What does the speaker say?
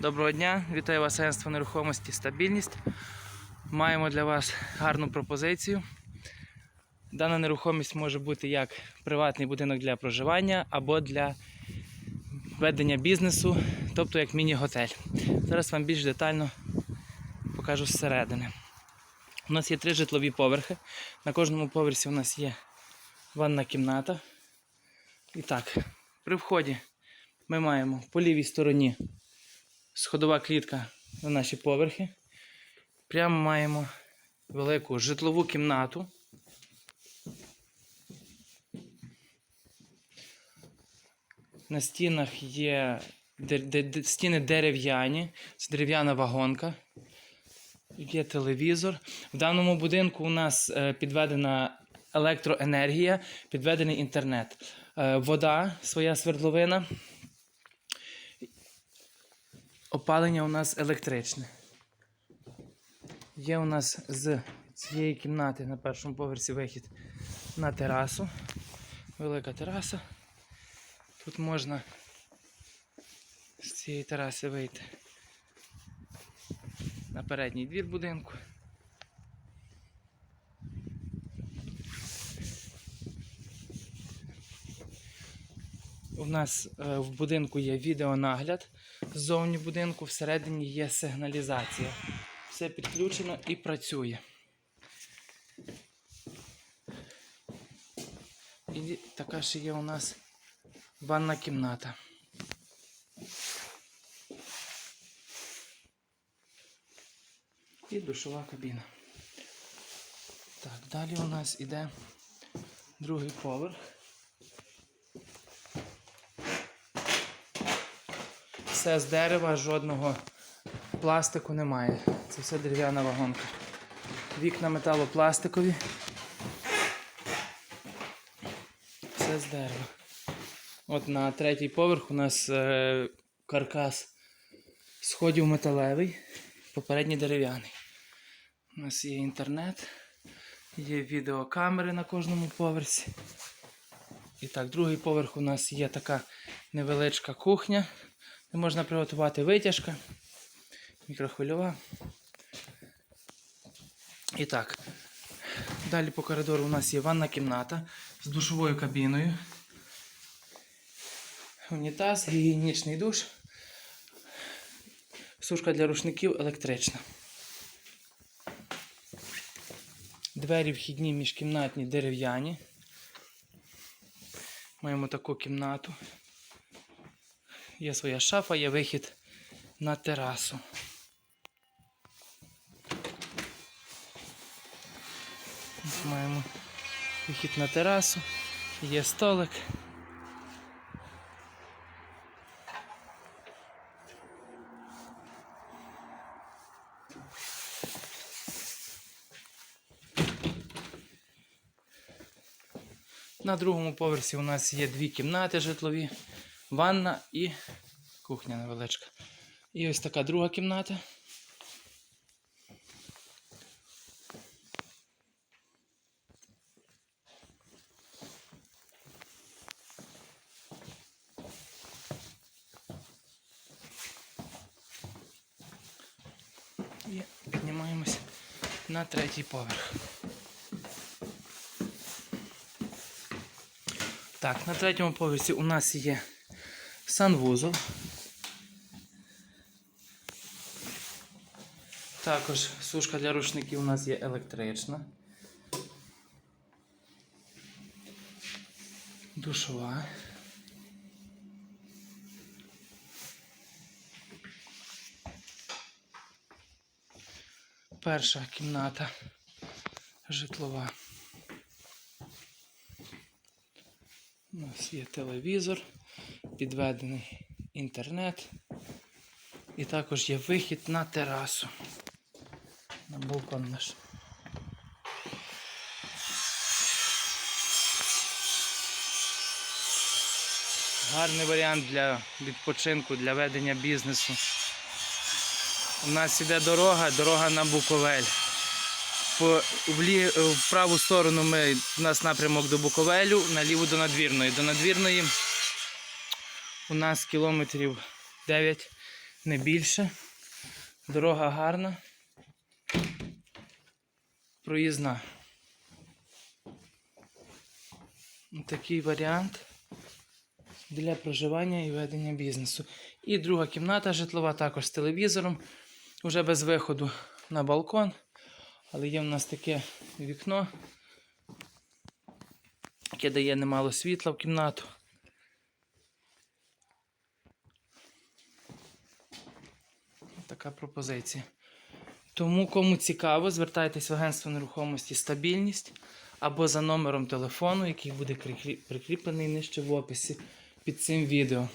Доброго дня, вітаю вас агентство нерухомості Стабільність. Маємо для вас гарну пропозицію. Дана нерухомість може бути як приватний будинок для проживання або для ведення бізнесу, тобто як міні-готель. Зараз вам більш детально покажу зсередини. У нас є три житлові поверхи. На кожному поверсі у нас є ванна кімната. І так, при вході ми маємо по лівій стороні сходова клітка на наші поверхи. Прямо маємо велику житлову кімнату. На стінах є стіни дерев'яні, це дерев'яна вагонка. Є телевізор. В даному будинку у нас е, підведена електроенергія, підведений інтернет. Е, Вода, своя свердловина. Опалення у нас електричне. Є у нас з цієї кімнати на першому поверсі вихід на терасу. Велика тераса. Тут можна з цієї тераси вийти на передній двір будинку. У нас е, в будинку є відеонагляд ззовні будинку, всередині є сигналізація. Все підключено і працює. І така ще є у нас ванна кімната. І душова кабіна. Так, далі у нас іде другий поверх. Все з дерева, жодного пластику немає. Це все дерев'яна вагонка. Вікна металопластикові. Все з дерева. От на третій поверх у нас е, каркас сходів металевий, попередній дерев'яний. У нас є інтернет, є відеокамери на кожному поверсі. І так, другий поверх у нас є така невеличка кухня, можна приготувати витяжка, мікрохвильова. І так, далі по коридору у нас є ванна кімната з душовою кабіною. Унітаз, гігієнічний душ. Сушка для рушників електрична. Двері вхідні міжкімнатні дерев'яні. Маємо таку кімнату. Є своя шафа, є вихід на терасу. Ось Маємо вихід на терасу, є столик. На другому поверсі у нас є дві кімнати житлові, ванна і кухня невеличка. І ось така друга кімната. І піднімаємось на третій поверх. Так, на третьому поверсі у нас є санвузол. Також сушка для рушників у нас є електрична. Душова. Перша кімната житлова. У нас є телевізор, підведений інтернет. І також є вихід на терасу. На балкон наш. Гарний варіант для відпочинку, для ведення бізнесу. У нас іде дорога, дорога на Буковель. По, в, лі, в праву сторону ми, у нас напрямок до Буковелю, наліво до надвірної. До надвірної у нас кілометрів 9 не більше. Дорога гарна. Проїзна. Такий варіант для проживання і ведення бізнесу. І друга кімната житлова також з телевізором, вже без виходу на балкон. Але є в нас таке вікно, яке дає немало світла в кімнату. Така пропозиція. Тому, кому цікаво, звертайтесь в агентство нерухомості стабільність або за номером телефону, який буде прикріплений нижче в описі під цим відео.